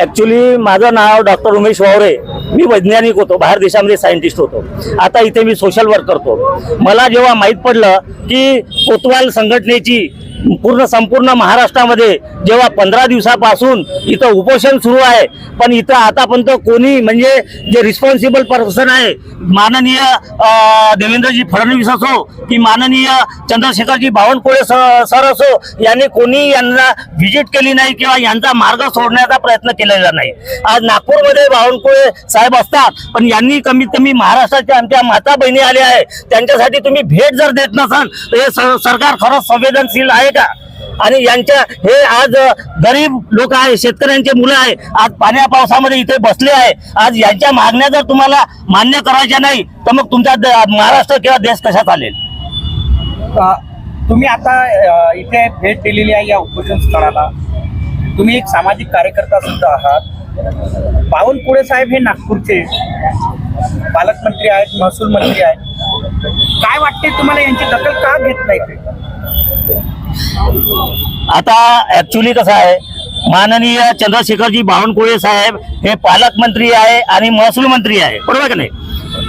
Actually माझं नाव doctor Umesh वावरे. मी वैज्ञानिक होतो बाहेर देशामध्ये सायंटिस्ट होतो. आता इथे मी सोशल वर्क करतो. मला जेव्हा माहीत पडलं की कोतवाल संघटनेची पूर्ण संपूर्ण महाराष्ट्रामध्ये जेव्हा पंधरा दिवसापासून इथं उपोषण सुरू आहे पण इथं आतापर्यंत कोणी म्हणजे जे रिस्पॉन्सिबल पर्सन आहे माननीय देवेंद्रजी फडणवीस असो की माननीय चंद्रशेखरजी बावनकुळे सर असो यांनी कोणी यांना व्हिजिट केली नाही किंवा यांचा मार्ग सोडण्याचा प्रयत्न केलेला नाही. आज नागपूरमध्ये बावनकुळे साहेब असतात पण यांनी कमीत कमी महाराष्ट्राच्या आमच्या माता बहिणी आल्या आहे त्यांच्यासाठी तुम्ही भेट जर देत नसाल तर हे सरकार खरंच संवेदनशील आहे. का? आणि यांच्या हे आज गरीब लोक आहे शेतकऱ्यांचे मुलं आहे आज पाण्या पावसामध्ये इथे बसले आहे. आज यांच्या मागण्या जर तुम्हाला मान्य करायच्या नाही तर मग तुमचा महाराष्ट्र किंवा देश कशा चालेल? तुम्ही आता इथे भेट दिलेली आहे या उपोषण स्थळाला. तुम्ही एक सामाजिक कार्यकर्ता सुद्धा आहात. बावनकुळे साहेब हे नागपूरचे पालकमंत्री आहेत महसूल मंत्री आहेत. काय वाटते तुम्हाला यांची दखल का घेत नाही आता ऍक्च्युली कसं आहे माननीय चंद्रशेखरजी बावनकुळे साहेब हे पालकमंत्री आहे आणि महसूल मंत्री आहे बरोबर का नाही?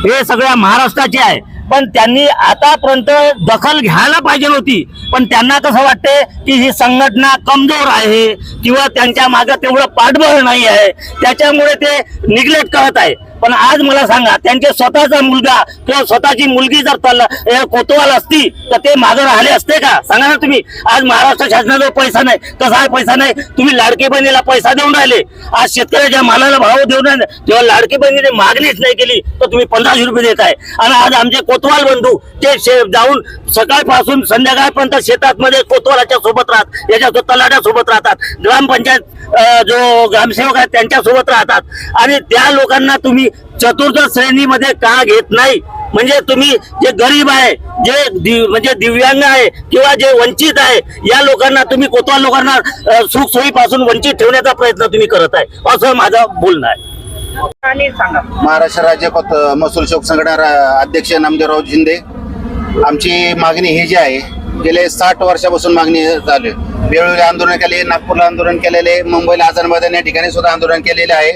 हे सगळ्या महाराष्ट्राचे आहे. पण त्यांनी आतापर्यंत दखल घ्यायला पाहिजे होती पण त्यांना कसं वाटते की ही संघटना कमजोर आहे किंवा त्यांच्या मागे तेवढं पाठबळ नाही आहे. त्याच्यामुळे ते निग्लेक्ट करत आहे. पण आज मला सांगा त्यांच्या स्वतःचा मुलगा किंवा स्वतःची मुलगी जर तल- कोतवाल असती तर ते मागे राहिले असते का? सांगा ना तुम्ही. आज महाराष्ट्र शासनाजवळ पैसा नाही. कसा पैसा नाही? तुम्ही लाडकी बहिणीला पैसा देऊन राहिले. आज शेतकऱ्याच्या मालाला भाव देऊन राहिले तेव्हा लाडकी बहिणीने मागणीच नाही केली तर तुम्ही पंधराशे रुपये देत आहे आणि आज आमचे कोतवाल बंधू ते शे- जाऊन सकाळपासून संध्याकाळपर्यंत शेतात मध्ये कोतवालाच्या सोबत राहत याच्या तलाट्या सोबत राहतात. ग्रामपंचायत जो ग्रामसेवक आहे त्यांच्यासोबत राहतात. आणि त्या लोकांना तुम्ही चतुर्थ श्रेणीमध्ये का घेत नाही? म्हणजे तुम्ही जे गरीब आहे जे म्हणजे दिव्यांग आहे किंवा जे वंचित आहे या लोकांना तुम्ही कोतवाल लोकांना सुखसोयीपासून वंचित ठेवण्याचा प्रयत्न तुम्ही करत आहे. असं माझं बोलणं आहे. आणि सांगा. महाराष्ट्र राज्य महसूल शोक संघटना अध्यक्ष नामदेवराव शिंदे आमची मागणी ही जी आहे गेले साठ वर्षापासून मागणी चालू आहे. वेळोवेळी आंदोलन केले नागपूरला आंदोलन केलेले मुंबईला आझादमध्ये या ठिकाणी सुद्धा आंदोलन केलेले आहे.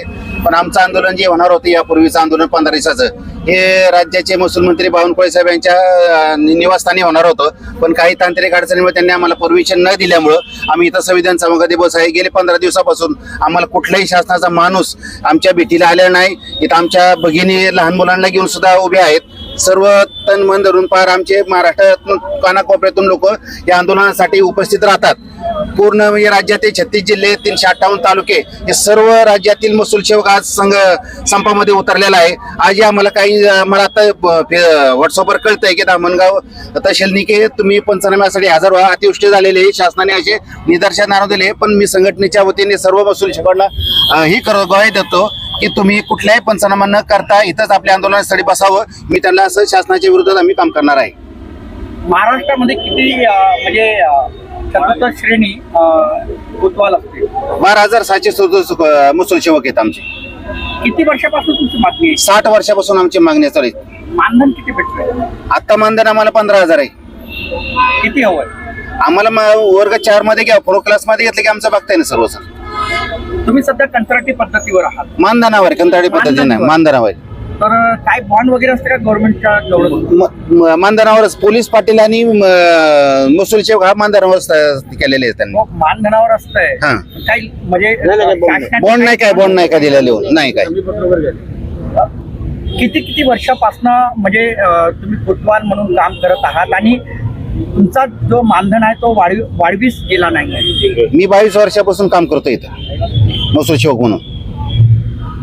पण आमचं आंदोलन जे होणार होतं यापूर्वीचं आंदोलन पंधरा दिवसाचं हे राज्याचे महसूल मंत्री बावनकुळे साहेब यांच्या निवासस्थानी होणार होतं. पण काही तांत्रिक अडचणीमुळे त्यांनी आम्हाला परमिशन न दिल्यामुळं आम्ही इथं संविधान सभागती बस आहे गेले. पंधरा दिवसापासून आम्हाला कुठल्याही शासनाचा माणूस आमच्या भेटीला आलेला नाही. इथं आमच्या भगिनी लहान मुलांना घेऊन सुद्धा उभे आहेत. सर्व तन मन धरून पार आमचे महाराष्ट्रातून कानाकोपऱ्यातून लोक या आंदोलनासाठी उपस्थित राहतात. पूर्ण म्हणजे राज्यातील छत्तीस जिल्हे तीनशे अठ्ठावन्न तालुके हे सर्व राज्यातील महसूल सेवक आज संघ संपामध्ये उतरलेला आहे. आज या आम्हाला काही मला आता व्हॉट्सअपवर कळतंय की दामणगाव तहसील निके तुम्ही पंचनाम्यासाठी हजर व्हा. अतिवृष्टी झालेली आहे. शासनाने असे निदर्शन आणून दिले पण मी संघटनेच्या वतीने सर्व महसूल सेवकांना ही कर ग्वाही देतो की तुम्ही कुठल्याही पंचनामा न करता इथंच आपल्या आंदोलनासाठी बसावं. मी त्यांना असं शासनाच्या विरोधात आम्ही काम करणार आहे. महाराष्ट्रामध्ये किती म्हणजे चतुर्थ श्रेणी कोतवाल असते. बारा हजार सहाशे सदोतीस महसूल सेवक आहेत आमचे. किती वर्षापासून तुमची मागणी आहे? साठ वर्षापासून आमची मागणी चालू आहे. मानधन किती भेटतंय? आता मानधन आम्हाला पंधरा हजार आहे. किती हवंय आम्हाला म- वर्ग चारमध्ये घ्या प्रो क्लासमध्ये घेतलं की आमचं बघताय ना सर्व सर. तुम्ही सध्या कंत्राटी पद्धतीवर आहात. मानधनावर कंत्राटी पद्धतीने मानधनावर. मानधनावर. तर काय बॉन्ड वगैरे असते का गव्हर्नमेंटच्या मानधनावरच पोलीस पाटील आणि म- महसूल सेवक हा मानधनावर केलेले आहेत त्यांनी. मग मानधनावर असतंय. हा. काही म्हणजे बॉन्ड नाही काय बॉन्ड नाही काय दिलेलं लिहून नाही काय. किती किती वर्षापासनं म्हणजे तुम्ही कोतवाल म्हणून काम करत आहात आणि तुमचा जो मानधन आहे तो वाढवी वाढवीस गेला नाही. मी बावीस वर्षापासून काम करतो इथं. महसूल सेवक म्हणून.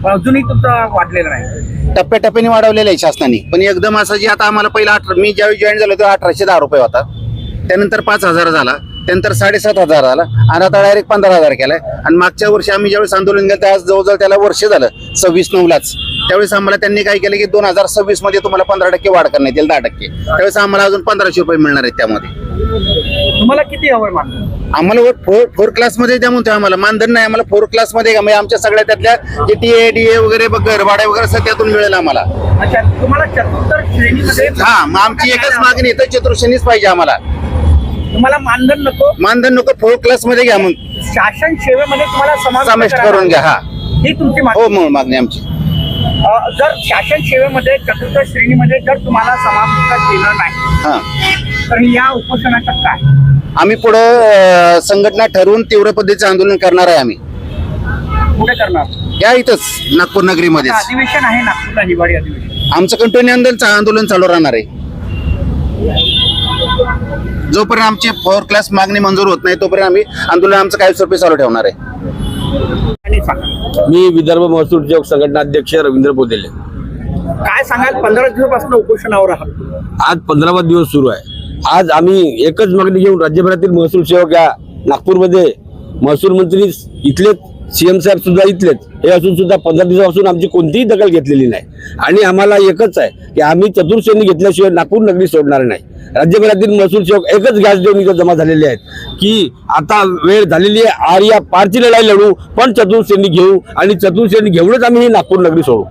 अजूनही तुमचा वाढलेला नाही. टप्प्याटप्प्याने वाढवलेलं आहे शासनाने. पण एकदम असं जे आता आम्हाला पहिला अठरा मी ज्यावेळी जॉईन झालो तेव्हा अठराशे दहा रुपये होता. त्यानंतर पाच हजार झाला. त्यानंतर साडेसात हजार झाला. आणि आता डायरेक्ट पंधरा हजार केलाय. आणि मागच्या वर्षी आम्ही ज्यावेळेस आंदोलन केलं त्यावेळेस जवळजवळ त्याला वर्ष झालं. सव्वीस नऊलाच त्यावेळेस आम्हाला त्यांनी काय केलं की दोन हजार सव्वीसमध्ये तुम्हाला पंधरा टक्के वाढ करण्यात येईल दहा टक्के. त्यावेळेस आम्हाला अजून पंधराशे रुपये मिळणार आहेत त्यामध्ये. तुम्हाला किती हवंय मानधन? आम्हाला फोर फोर क्लासमध्ये द्या म्हणतोय आम्हाला. मानधन नाही आम्हाला फोर क्लासमध्ये का म्हणजे आमच्या सगळ्या त्यातल्या जे टी ए डी ए वगैरे बघ, घरभाडे वगैरे असं त्यातून मिळेल आम्हाला. अच्छा तुम्हाला चतुर्थ श्रेणीमध्ये हा मग आमची एकच मागणी आहे तर चतुर्श्रेणीच पाहिजे आम्हाला. तुम्हाला मानधन नको? मानधन नको फोर क्लासमध्ये घ्या मग शासन सेवेमध्ये तुम्हाला समाविष्ट समाविष्ट करा. करून घ्या हा. ही तुमची मागणी हो मग मागणी आमची. जर शासन सेवेमध्ये चतुर्थ श्रेणीमध्ये जर तुम्हाला समाविष्ट केलं नाही तर या उपोषणाचं काय? आम्ही पुढं संघटना ठरवून तीव्र पद्धतीचं आंदोलन करणार आहे आम्ही. कुठे करणार? या इथंच नागपूर नगरीमध्येच. अधिवेशन आहे नागपूरला हिवाळी अधिवेशन. आमचं कंटिन्यू आंदोलन आंदोलन चालू राहणार आहे. जोपर्यंत आमची फोर क्लास मागणी मंजूर होत नाही तोपर्यंत आम्ही आंदोलन आमचं काही स्वरूपी चालू ठेवणार आहे. मी विदर्भ महसूल चौक संघटना अध्यक्ष रवींद्र बोदेले काय सांगाल? पंधरा दिवसापासून उपोषणावर आहात. आज पंधरावा दिवस सुरू आहे. आज आम्ही एकच मागणी घेऊन राज्यभरातील महसूल सेवक या नागपूरमध्ये महसूल मंत्री इथलेच सीएम साहेब सुद्धा इथलेच. हे असून सुद्धा पंधरा दिवसापासून आमची कोणतीही दखल घेतलेली नाही. आणि आम्हाला एकच आहे की आम्ही चतुर्श्रेणी घेतल्याशिवाय नागपूर नगरी सोडणार नाही. राज्यभरातील महसूल सेवक एकच गॅस देऊन इथं जमा झालेले आहेत की आता वेळ झालेली आहे आर्या पारची लढाई लढू पण चतुर्श्रेणी घेऊ आणि चतुर्श्रेणी घेऊनच आम्ही ही नागपूर नगरी सोडू.